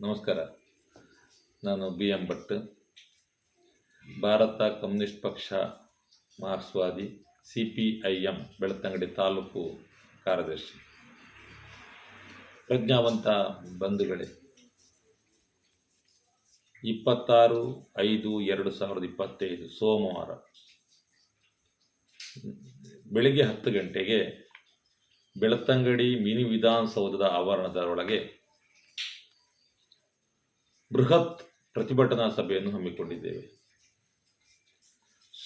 ನಮಸ್ಕಾರ. ನಾನು B M Bhat. Bharat communist ಪಕ್ಷ ಮಾರ್ಕ್ಸ್ವಾದಿ, C P I M, Belthangady taluk ಕಾರ್ಯದರ್ಶಿ. ಪ್ರಜ್ಞಾವಂತ ಬಂಧುಗಳೇ, ಇಪ್ಪತ್ತಾರು ಐದು ಎರಡು ಸಾವಿರದ ಇಪ್ಪತ್ತೈದು ಸೋಮವಾರ ಬೆಳಿಗ್ಗೆ ಹತ್ತು ಗಂಟೆಗೆ ಬೆಳ್ತಂಗಡಿ ಮಿನಿ ವಿಧಾನಸೌಧದ ಆವರಣದೊಳಗೆ ಬೃಹತ್ ಪ್ರತಿಭಟನಾ ಸಭೆಯನ್ನು ಹಮ್ಮಿಕೊಂಡಿದ್ದೇವೆ.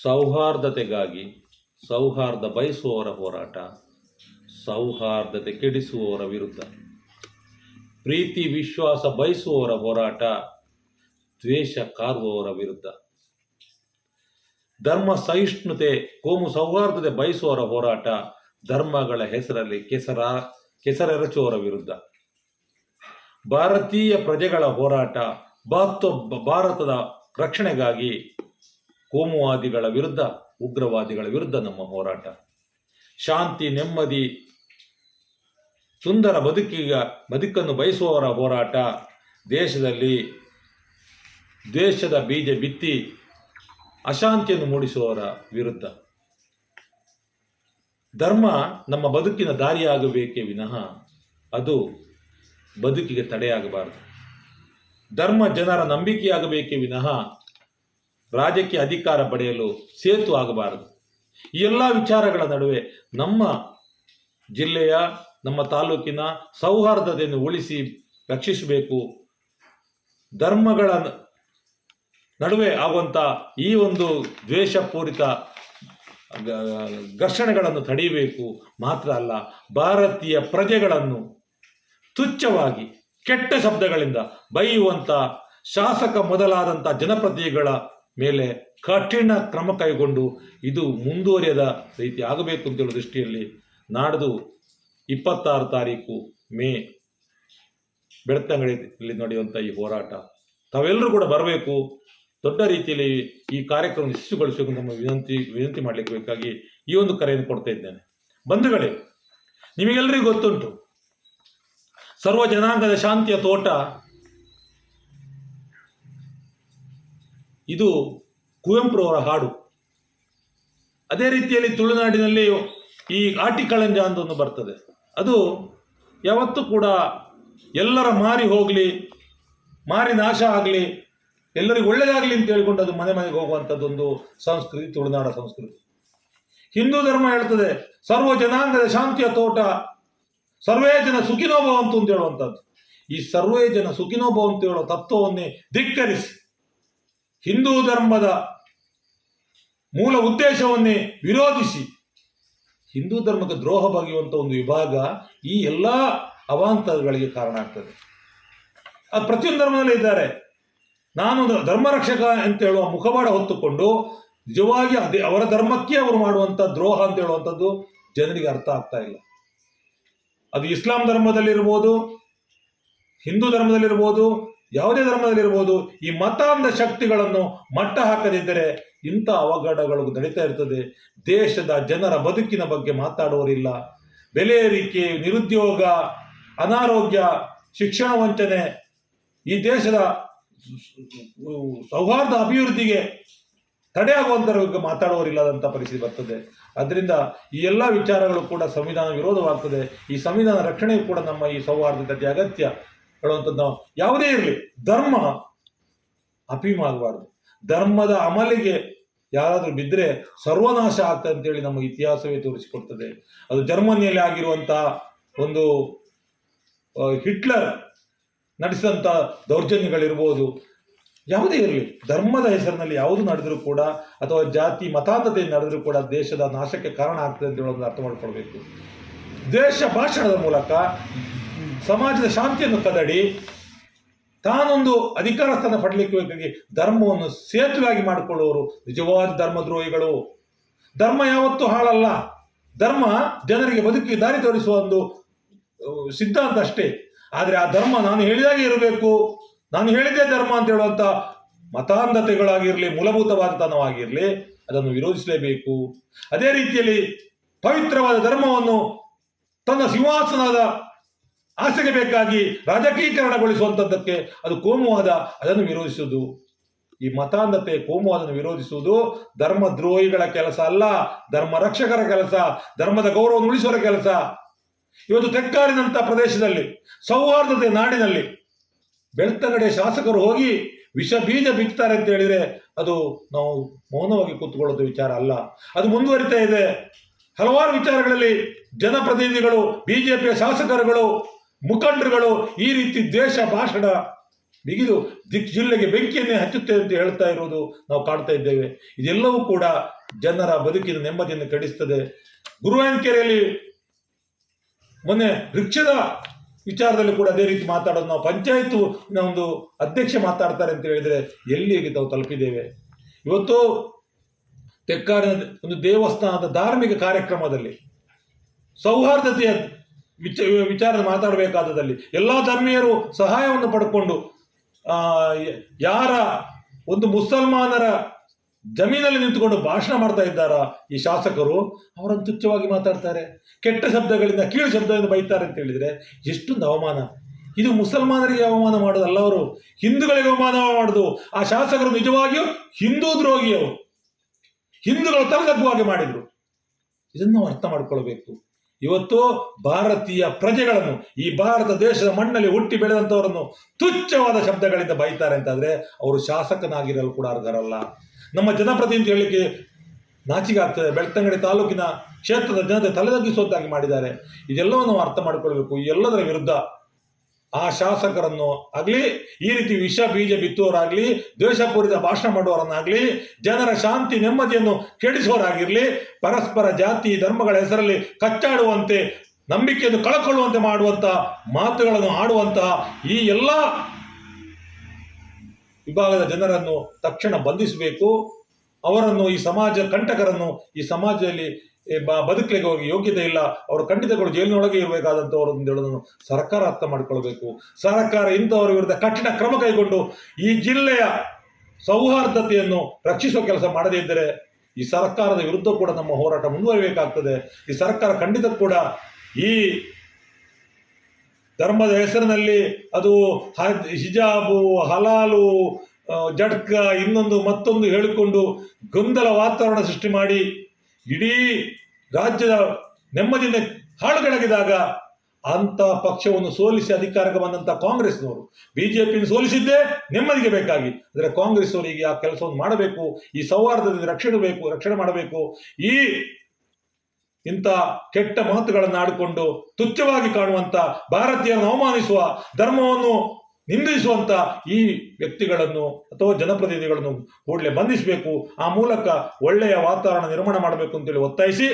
ಸೌಹಾರ್ದತೆಗಾಗಿ, ಸೌಹಾರ್ದ ಬಯಸುವವರ ಹೋರಾಟ, ಸೌಹಾರ್ದತೆ ಕೆಡಿಸುವವರ ವಿರುದ್ಧ, ಪ್ರೀತಿ, ವಿಶ್ವಾಸ ಬಯಸುವವರ ಹೋರಾಟ, ದ್ವೇಷ ಕಾರುವವರ ವಿರುದ್ಧ, ಧರ್ಮ ಸಹಿಷ್ಣುತೆ, ಕೋಮು ಸೌಹಾರ್ದತೆ ಬಯಸುವವರ ಹೋರಾಟ, ಧರ್ಮಗಳ ಹೆಸರಲ್ಲಿ ಕೆಸರ, ಕೆಸರೆರಚುವವರ ವಿರುದ್ಧ. ಭಾರತೀಯ ಪ್ರಜೆಗಳ ಹೋರಾಟ, ಭಾರತ, ಭಾರತದ ರಕ್ಷಣೆಗಾಗಿ ಕೋಮುವಾದಿಗಳ ವಿರುದ್ಧ, ಉಗ್ರವಾದಿಗಳ ವಿರುದ್ಧ ನಮ್ಮ ಹೋರಾಟ. ಶಾಂತಿ, ನೆಮ್ಮದಿ, ಸುಂದರ ಬದುಕಿಗ, ಬದುಕನ್ನು ಬಯಸುವವರ ಹೋರಾಟ. ದೇಶದಲ್ಲಿ ದೇಶದ ಬೀಜ ಬಿತ್ತಿ ಅಶಾಂತಿಯನ್ನು ಮೂಡಿಸುವವರ ವಿರುದ್ಧ. ಧರ್ಮ ನಮ್ಮ ಬದುಕಿನ ದಾರಿಯಾಗಬೇಕೇ ವಿನಃ ಅದು ಬದುಕಿಗೆ ತಡೆಯಾಗಬಾರದು. ಧರ್ಮ ಜನರ ನಂಬಿಕೆಯಾಗಬೇಕೇ ವಿನಃ ರಾಜಕೀಯ ಅಧಿಕಾರ ಪಡೆಯಲು ಸೇತು ಆಗಬಾರದು. ಈ ಎಲ್ಲ ವಿಚಾರಗಳ ನಡುವೆ ನಮ್ಮ ಜಿಲ್ಲೆಯ, ನಮ್ಮ ತಾಲೂಕಿನ ಸೌಹಾರ್ದತೆಯನ್ನು ಉಳಿಸಿ ರಕ್ಷಿಸಬೇಕು. ಧರ್ಮಗಳ ನಡುವೆ ಆಗುವಂಥ ಈ ಒಂದು ದ್ವೇಷಪೂರಿತ ಘರ್ಷಣೆಗಳನ್ನು ತಡೆಯಬೇಕು. ಮಾತ್ರ ಅಲ್ಲ, ಭಾರತೀಯ ಪ್ರಜೆಗಳನ್ನು ತುಚ್ಛವಾಗಿ ಕೆಟ್ಟ ಶಬ್ದಗಳಿಂದ ಬೈಯುವಂಥ ಶಾಸಕ ಮೊದಲಾದಂಥ ಜನಪ್ರತಿನಿಧಿಗಳ ಮೇಲೆ ಕಠಿಣ ಕ್ರಮ ಕೈಗೊಂಡು ಇದು ಮುಂದುವರಿಯದ ರೀತಿ ಆಗಬೇಕು ಅಂತ ದೃಷ್ಟಿಯಲ್ಲಿ ನಾಡ್ದು ಇಪ್ಪತ್ತಾರು ತಾರೀಕು ಮೇ ಬೆಳ್ತಂಗಡಿಯಲ್ಲಿ ನಡೆಯುವಂಥ ಈ ಹೋರಾಟ. ತಾವೆಲ್ಲರೂ ಕೂಡ ಬರಬೇಕು. ದೊಡ್ಡ ರೀತಿಯಲ್ಲಿ ಈ ಕಾರ್ಯಕ್ರಮ ಯಶಸ್ಸುಗೊಳಿಸಬೇಕು ನಮ್ಮ ವಿನಂತಿ ವಿನಂತಿ ಮಾಡಲಿಕ್ಕೆ ಬೇಕಾಗಿ ಈ ಒಂದು ಕರೆಯನ್ನು ಕೊಡ್ತಾ ಇದ್ದೇನೆ. ಬಂಧುಗಳೇ, ನಿಮಗೆಲ್ಲರಿಗೂ ಗೊತ್ತುಂಟು. ಸರ್ವ ಜನಾಂಗದ ಶಾಂತಿಯ ತೋಟ. ಇದು ಕುವೆಂಪುರವರ ಹಾಡು. ಅದೇ ರೀತಿಯಲ್ಲಿ ತುಳುನಾಡಿನಲ್ಲಿ ಈ ಆಟಿಕಳಂಜ ಅಂತ ಒಂದು ಬರ್ತದೆ. ಅದು ಯಾವತ್ತೂ ಕೂಡ ಎಲ್ಲರ ಮಾರಿ ಹೋಗಲಿ, ಮಾರಿ ನಾಶ ಆಗಲಿ, ಎಲ್ಲರಿಗೂ ಒಳ್ಳೆಯದಾಗಲಿ ಅಂತ ಹೇಳ್ಕೊಂಡು ಅದು ಮನೆ ಮನೆಗೆ ಹೋಗುವಂಥದ್ದೊಂದು ಸಂಸ್ಕೃತಿ, ತುಳುನಾಡ ಸಂಸ್ಕೃತಿ. ಹಿಂದೂ ಧರ್ಮ ಹೇಳ್ತದೆ, ಸರ್ವ ಜನಾಂಗದ ಶಾಂತಿಯ ತೋಟ ಸರ್ವೇ ಜನ ಸುಖಿನೋ ಭವಂತು ಅಂತ ಹೇಳುವಂಥದ್ದು. ಈ ಸರ್ವೇ ಜನ ಸುಖಿನೋಭವ ಅಂತ ಹೇಳೋ ತತ್ವವನ್ನೇ ಧಿಕ್ಕರಿಸಿ, ಹಿಂದೂ ಧರ್ಮದ ಮೂಲ ಉದ್ದೇಶವನ್ನೇ ವಿರೋಧಿಸಿ, ಹಿಂದೂ ಧರ್ಮಕ್ಕೆ ದ್ರೋಹ ಬಗೆಯುವಂಥ ಒಂದು ವಿಭಾಗ ಈ ಎಲ್ಲ ಅವಾಂತರಗಳಿಗೆ ಕಾರಣ ಆಗ್ತದೆ. ಅದು ಪ್ರತಿಯೊಂದು ಧರ್ಮದಲ್ಲೇ ಇದ್ದಾರೆ. ನಾನು ಧರ್ಮರಕ್ಷಕ ಅಂತ ಹೇಳುವ ಮುಖವಾಡ ಹೊತ್ತುಕೊಂಡು, ನಿಜವಾಗಿ ಅದೇ ಅವರ ಧರ್ಮಕ್ಕೆ ಅವರು ಮಾಡುವಂಥ ದ್ರೋಹ ಅಂತ ಹೇಳುವಂಥದ್ದು ಜನರಿಗೆ ಅರ್ಥ ಆಗ್ತಾ ಇಲ್ಲ. ಅದು ಇಸ್ಲಾಂ ಧರ್ಮದಲ್ಲಿರ್ಬೋದು, ಹಿಂದೂ ಧರ್ಮದಲ್ಲಿರ್ಬೋದು, ಯಾವುದೇ ಧರ್ಮದಲ್ಲಿರ್ಬೋದು, ಈ ಮತಾಂಧ ಶಕ್ತಿಗಳನ್ನು ಮಟ್ಟ ಹಾಕದಿದ್ದರೆ ಇಂಥ ಅವಘಡಗಳು ನಡೀತಾ ಇರ್ತದೆ. ದೇಶದ ಜನರ ಬದುಕಿನ ಬಗ್ಗೆ ಮಾತಾಡುವರಿಲ್ಲ ಬೆಲೆ ಏರಿಕೆ, ನಿರುದ್ಯೋಗ, ಅನಾರೋಗ್ಯ, ಶಿಕ್ಷಣ ವಂಚನೆ ಈ ದೇಶದ ಸೌಹಾರ್ದ ಅಭಿವೃದ್ಧಿಗೆ ತಡೆಯಾಗುವಂಥರ ಬಗ್ಗೆ ಮಾತಾಡುವರಿಲ್ಲದಂಥ ಪರಿಸ್ಥಿತಿ ಬರ್ತದೆ. ಅದರಿಂದ ಈ ಎಲ್ಲ ವಿಚಾರಗಳು ಕೂಡ ಸಂವಿಧಾನ ವಿರೋಧವಾಗ್ತದೆ. ಈ ಸಂವಿಧಾನ ರಕ್ಷಣೆಯು ಕೂಡ ನಮ್ಮ ಈ ಸೌಹಾರ್ದತೆ ಅಗತ್ಯ ಹೇಳುವಂಥದ್ದು. ಯಾವುದೇ ಇರಲಿ, ಧರ್ಮ ಅಪೀಮಾಗಬಾರ್ದು ಧರ್ಮದ ಅಮಲಿಗೆ ಯಾರಾದರೂ ಬಿದ್ದರೆ ಸರ್ವನಾಶ ಆಗ್ತದೆ ಅಂತೇಳಿ ನಮ್ಮ ಇತಿಹಾಸವೇ ತೋರಿಸಿಕೊಡ್ತದೆ. ಅದು ಜರ್ಮನಿಯಲ್ಲಿ ಆಗಿರುವಂತಹ ಒಂದು ಹಿಟ್ಲರ್ ನಡೆಸಿದಂಥ ದೌರ್ಜನ್ಯಗಳಿರ್ಬೋದು ಯಾವುದೇ ಇರಲಿ, ಧರ್ಮದ ಹೆಸರಿನಲ್ಲಿ ಯಾವುದು ನಡೆದರೂ ಕೂಡ ಅಥವಾ ಜಾತಿ ಮತಾಂಧತೆ ನಡೆದರೂ ಕೂಡ ದೇಶದ ನಾಶಕ್ಕೆ ಕಾರಣ ಆಗ್ತದೆ ಅಂತ ಹೇಳೋದನ್ನು ಅರ್ಥ ಮಾಡ್ಕೊಳ್ಬೇಕು. ದೇಶ ಭಾಷಣದ ಮೂಲಕ ಸಮಾಜದ ಶಾಂತಿಯನ್ನು ಕದಡಿ, ತಾನೊಂದು ಅಧಿಕಾರ ಸ್ಥಾನ ಪಡಲಿಕ್ಕೆ ಧರ್ಮವನ್ನು ಸೇತುವೆಯಾಗಿ ಮಾಡಿಕೊಳ್ಳುವವರು ನಿಜವಾದ ಧರ್ಮದ್ರೋಹಿಗಳು ಧರ್ಮ ಯಾವತ್ತೂ ಹಾಳಲ್ಲ. ಧರ್ಮ ಜನರಿಗೆ ಬದುಕಿ ದಾರಿ ತೋರಿಸುವ ಒಂದು, ಸಿದ್ಧಾಂತ ಅಷ್ಟೇ. ಆದರೆ ಆ ಧರ್ಮ ನಾನು ಹೇಳಿದಾಗೆ ಇರಬೇಕು. ನಾನು ಹೇಳಿದ್ದೆ ಧರ್ಮ ಅಂತ ಹೇಳುವಂಥ ಮತಾಂಧತೆಗಳಾಗಿರಲಿ, ಮೂಲಭೂತವಾದತನವಾಗಿರಲಿ, ಅದನ್ನು ವಿರೋಧಿಸಲೇಬೇಕು. ಅದೇ ರೀತಿಯಲ್ಲಿ ಪವಿತ್ರವಾದ ಧರ್ಮವನ್ನು ತನ್ನ ಸಿಂಹಾಸನದ ಆಸೆಗೆ ಬೇಕಾಗಿ ರಾಜಕೀಕರಣಗೊಳಿಸುವಂಥದ್ದಕ್ಕೆ ಅದು ಕೋಮುವಾದ, ಅದನ್ನು ವಿರೋಧಿಸುವುದು. ಈ ಮತಾಂಧತೆ ಕೋಮುವಾದನ್ನು ವಿರೋಧಿಸುವುದು ಧರ್ಮ ದ್ರೋಹಿಗಳ ಕೆಲಸ ಅಲ್ಲ, ಧರ್ಮ ರಕ್ಷಕರ ಕೆಲಸ, ಧರ್ಮದ ಗೌರವವನ್ನು ಉಳಿಸುವ ಕೆಲಸ. ಇವತ್ತು ತೆಕ್ಕಾರಿನಂಥ ಪ್ರದೇಶದಲ್ಲಿ, ಸೌಹಾರ್ದತೆ ನಾಡಿನಲ್ಲಿ ಬೆಳ್ತಂಗಡೆ ಶಾಸಕರು ಹೋಗಿ ವಿಷ ಬೀಜ ಬಿತ್ತಾರೆ ಅಂತ ಹೇಳಿದರೆ ಅದು ನಾವು ಮೌನವಾಗಿ ಕೂತ್ಕೊಳ್ಳೋದು ವಿಚಾರ ಅಲ್ಲ. ಅದು ಮುಂದುವರಿತಾ ಇದೆ. ಹಲವಾರು ವಿಚಾರಗಳಲ್ಲಿ ಜನಪ್ರತಿನಿಧಿಗಳು, ಬಿಜೆಪಿಯ ಶಾಸಕರುಗಳು, ಮುಖಂಡರುಗಳು ಈ ರೀತಿ ದೇಶ ಭಾಷಣ ಬಿಗಿದು ದಿಕ್ ಜಿಲ್ಲೆಗೆ ಬೆಂಕಿಯನ್ನೇ ಹಚ್ಚುತ್ತೆ ಅಂತ ಹೇಳ್ತಾ ಇರುವುದು ನಾವು ಕಾಣ್ತಾ ಇದ್ದೇವೆ. ಇದೆಲ್ಲವೂ ಕೂಡ ಜನರ ಬದುಕಿನ ನೆಮ್ಮದಿಯನ್ನು ಕಡಿಸ್ತದೆ. ಗುರುವಾಯನಕೆರೆಯಲ್ಲಿ ಮೊನ್ನೆ ವೃಕ್ಷದ ವಿಚಾರದಲ್ಲಿ ಕೂಡ ಅದೇ ರೀತಿ ಮಾತಾಡೋದು. ನಾವು ಪಂಚಾಯತ್ ಒಂದು ಅಧ್ಯಕ್ಷ ಮಾತಾಡ್ತಾರೆ ಅಂತ ಹೇಳಿದ್ರೆ ಎಲ್ಲಿಗೆ ತಾವು ತಲುಪಿದ್ದೇವೆ? ಇವತ್ತು ತೆಕ್ಕಾರಿನ ಒಂದು ದೇವಸ್ಥಾನದ ಧಾರ್ಮಿಕ ಕಾರ್ಯಕ್ರಮದಲ್ಲಿ, ಸೌಹಾರ್ದತೆಯ ವಿಚ ವಿಚಾರ ಮಾತಾಡಬೇಕಾದದಲ್ಲಿ ಎಲ್ಲ ಧರ್ಮೀಯರು ಸಹಾಯವನ್ನು ಪಡ್ಕೊಂಡು ಯಾರ ಒಂದು ಮುಸಲ್ಮಾನರ ಜಮೀನಲ್ಲಿ ನಿಂತುಕೊಂಡು ಭಾಷಣ ಮಾಡ್ತಾ ಇದ್ದಾರಾ ಈ ಶಾಸಕರು? ಅವರನ್ನು ತುಚ್ಛವಾಗಿ ಮಾತಾಡ್ತಾರೆ. ಕೆಟ್ಟ ಶಬ್ದಗಳಿಂದ ಕೀಳು ಶಬ್ದದಿಂದ ಬೈತಾರೆ ಅಂತ ಹೇಳಿದ್ರೆ ಎಷ್ಟೊಂದು ಅವಮಾನ. ಇದು ಮುಸಲ್ಮಾನರಿಗೆ ಅವಮಾನ ಮಾಡೋದಲ್ಲ ಅವರು. ಹಿಂದೂಗಳಿಗೆ ಅವಮಾನ ಮಾಡೋದು. ಆ ಶಾಸಕರು ನಿಜವಾಗಿಯೂ ಹಿಂದೂ ದ್ರೋಹಿಯವರು ಹಿಂದೂಗಳು ತಲೆದಗ್ಗುವಾಗೆ ಮಾಡಿದ್ರು. ಇದನ್ನು ಅರ್ಥ ಮಾಡಿಕೊಳ್ಬೇಕು. ಇವತ್ತು ಭಾರತೀಯ ಪ್ರಜೆಗಳನ್ನು, ಈ ಭಾರತ ದೇಶದ ಮಣ್ಣಲ್ಲಿ ಹುಟ್ಟಿ ಬೆಳೆದಂಥವರನ್ನು ತುಚ್ಛವಾದ ಶಬ್ದಗಳಿಂದ ಬೈತಾರೆ ಅಂತಾದ್ರೆ ಅವರು ಶಾಸಕನಾಗಿರಲು ಕೂಡ ಅರ್ಹರಲ್ಲ. ನಮ್ಮ ಜನಪ್ರತಿನಿಧಿ ಹೇಳಲಿಕ್ಕೆ ನಾಚಿಗಾಗ್ತದೆ. ಬೆಳ್ತಂಗಡಿ ತಾಲೂಕಿನ ಕ್ಷೇತ್ರದ ಜನತೆ ತಲೆದಗ್ಗಿಸುವಂತಾಗಿ ಮಾಡಿದ್ದಾರೆ. ಇದೆಲ್ಲವನ್ನು ನಾವು ಅರ್ಥ ಮಾಡಿಕೊಳ್ಬೇಕು ಎಲ್ಲದರ ವಿರುದ್ಧ ಆ ಶಾಸಕರನ್ನು ಆಗಲಿ, ಈ ರೀತಿ ವಿಷ ಬೀಜ ಬಿತ್ತುವವರಾಗಲಿ, ದ್ವೇಷಪೂರಿತ ಭಾಷಣ ಮಾಡುವವರನ್ನಾಗಲಿ, ಜನರ ಶಾಂತಿ ನೆಮ್ಮದಿಯನ್ನು ಕೆಡಿಸುವವರಾಗಿರಲಿ, ಪರಸ್ಪರ ಜಾತಿ, ಧರ್ಮಗಳ ಹೆಸರಲ್ಲಿ ಕಚ್ಚಾಡುವಂತೆ, ನಂಬಿಕೆಯನ್ನು ಕಳಕೊಳ್ಳುವಂತೆ ಮಾಡುವಂಥ ಮಾತುಗಳನ್ನು ಆಡುವಂತಹ ಈ ಎಲ್ಲ ವಿಭಾಗದ ಜನರನ್ನು ತಕ್ಷಣ ಬಂಧಿಸಬೇಕು. ಅವರನ್ನು ಈ ಸಮಾಜ ಕಂಟಕರನ್ನು ಈ ಸಮಾಜದಲ್ಲಿ ಬದುಕಲಿಗೆ ಹೋಗಿ ಯೋಗ್ಯತೆ ಇಲ್ಲ. ಅವರು ಖಂಡಿತಗಳು ಜೈಲಿನೊಳಗೆ ಇರಬೇಕಾದಂಥವರು ಅಂತ ಹೇಳೋದನ್ನು ಸರ್ಕಾರ ಅರ್ಥ ಮಾಡಿಕೊಳ್ಬೇಕು. ಸರ್ಕಾರ ಇಂಥವರ ವಿರುದ್ಧ ಕಠಿಣ ಕ್ರಮ ಕೈಗೊಂಡು ಈ ಜಿಲ್ಲೆಯ ಸೌಹಾರ್ದತೆಯನ್ನು ರಕ್ಷಿಸುವ ಕೆಲಸ ಮಾಡದೇ ಇದ್ದರೆ ಈ ಸರ್ಕಾರದ ವಿರುದ್ಧ ಕೂಡ ನಮ್ಮ ಹೋರಾಟ ಮುಂದುವರಿಬೇಕಾಗ್ತದೆ. ಈ ಸರ್ಕಾರ ಖಂಡಿತ ಕೂಡ ಈ ಧರ್ಮದ ಹೆಸರಿನಲ್ಲಿ ಅದು ಹಿಜಾಬು, ಹಲಾಲು ಜಡ್ಕ, ಇನ್ನೊಂದು ಮತ್ತೊಂದು ಹೇಳಿಕೊಂಡು ಗೊಂದಲ ವಾತಾವರಣ ಸೃಷ್ಟಿ ಮಾಡಿ ಇಡೀ ರಾಜ್ಯದ ನೆಮ್ಮದಿಯಿಂದ ಹಾಳುಗಡಗಿದಾಗ ಅಂತ ಪಕ್ಷವನ್ನು ಸೋಲಿಸಿ ಅಧಿಕಾರಕ್ಕೆ ಬಂದಂತ ಕಾಂಗ್ರೆಸ್ನವರು ಪಿನ ಸೋಲಿಸಿದ್ದೇ ನೆಮ್ಮದಿಗೆ ಬೇಕಾಗಿ. ಅಂದರೆ ಕಾಂಗ್ರೆಸ್ ಅವರಿಗೆ ಆ ಕೆಲಸವನ್ನು ಮಾಡಬೇಕು, ಈ ಸೌಹಾರ್ದದಿಂದ ರಕ್ಷಣೆ ಬೇಕು, ರಕ್ಷಣೆ ಮಾಡಬೇಕು. ಈ ಇಂಥ ಕೆಟ್ಟ ಮಾತುಗಳನ್ನು ಆಡಿಕೊಂಡು ತುಚ್ಛವಾಗಿ ಕಾಣುವಂತ ಭಾರತೀಯರನ್ನು ಅವಮಾನಿಸುವ ಧರ್ಮವನ್ನು ನಿಂದಿಸುವಂತ ಈ ವ್ಯಕ್ತಿಗಳನ್ನು ಅಥವಾ ಜನಪ್ರತಿನಿಧಿಗಳನ್ನು ಕೂಡಲೇ ಬಂಧಿಸಬೇಕು. ಆ ಮೂಲಕ ಒಳ್ಳೆಯ ವಾತಾವರಣ ನಿರ್ಮಾಣ ಮಾಡಬೇಕು ಅಂತೇಳಿ ಒತ್ತಾಯಿಸಿ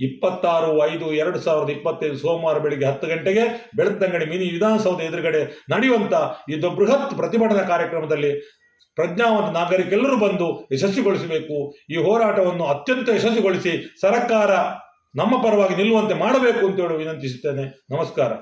ಇಪ್ಪತ್ತಾರು ಐದು ಎರಡು ಸಾವಿರದ ಇಪ್ಪತ್ತೈದು ಸೋಮವಾರ ಬೆಳಿಗ್ಗೆ ಹತ್ತು ಗಂಟೆಗೆ ಬೆಳತಂಗಡಿ ಮಿನಿ ವಿಧಾನಸೌಧ ಎದುರುಗಡೆ ನಡೆಯುವಂತ ಇದು ಬೃಹತ್ ಪ್ರತಿಭಟನಾ ಕಾರ್ಯಕ್ರಮದಲ್ಲಿ ಪ್ರಜ್ಞಾವಂತ ನಾಗರಿಕೆಲ್ಲರೂ ಬಂದು ಯಶಸ್ವಿಗೊಳಿಸಬೇಕು. ಈ ಹೋರಾಟವನ್ನು ಅತ್ಯಂತ ಯಶಸ್ವಿಗೊಳಿಸಿ ಸರ್ಕಾರ ನಮ್ಮ ಪರವಾಗಿ ನಿಲ್ಲುವಂತೆ ಮಾಡಬೇಕು ಅಂತ ಹೇಳಿ ವಿನಂತಿಸುತ್ತೇನೆ. ನಮಸ್ಕಾರ.